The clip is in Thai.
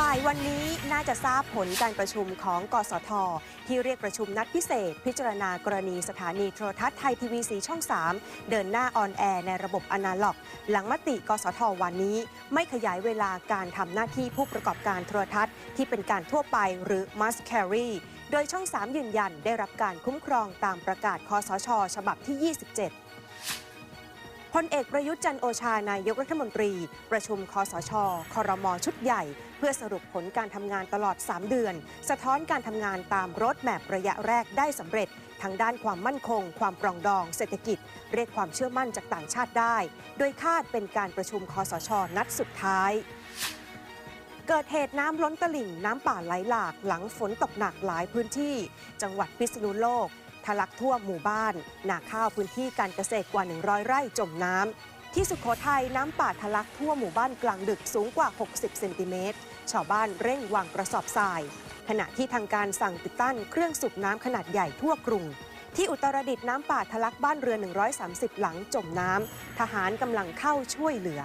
บ่ายวันนี้น่าจะทราบผลการประชุมของกสท ที่เรียกประชุมนัดพิเศษ พิจารณากรณีสถานีโทรทัศน์ไทยทีวีสีช่อง 3 เดินหน้าออนแอร์ในระบบอนาล็อก หลังมติกสท วันนี้ ไม่ขยายเวลาการทำหน้าที่ผู้ประกอบการโทรทัศน์ ที่เป็นการทั่วไปหรือ must carry โดยช่อง 3 ยืนยันได้รับการคุ้มครองตามประกาศคอสช ฉบับที่ 27 พลเอกประยุทธ์จันโอชานายกรัฐมนตรี ประชุมคอสชครมชุดใหญ่ เพื่อสรุปผลการทำงานตลอด 3 เดือน สะท้อนการทำงานตามรถแมพระยะแรกได้สำเร็จทั้งด้านความมั่นคง ความปรองดอง เศรษฐกิจ เรียกความเชื่อมั่นจากต่างชาติได้ โดยคาดเป็นการประชุมคอสช นัดสุดท้ายเกิดเหตุน้ำล้นตลิ่งน้ำป่าไหลหลากหลังฝนตกหนักหลายพื้นที่ จังหวัดพิษณุโลก ทะลักท่วมหมู่บ้าน นาข้าวพื้นที่การเกษตรกว่า 100 ไร่จมน้ำ ที่สุโขทัยน้ำป่าทะลักท่วมหมู่บ้านกลางดึกสูงกว่า 60 เซนติเมตร ชาวบ้านเร่งวางกระสอบทราย ขณะที่ทางการสั่งติดตั้งเครื่องสูบน้ำขนาดใหญ่ทั่วกรุงที่อุตรดิตถ์น้ำป่าทะลักบ้านเรือน 130 หลังจมน้ำ ทหารกำลังเข้าช่วยเหลือ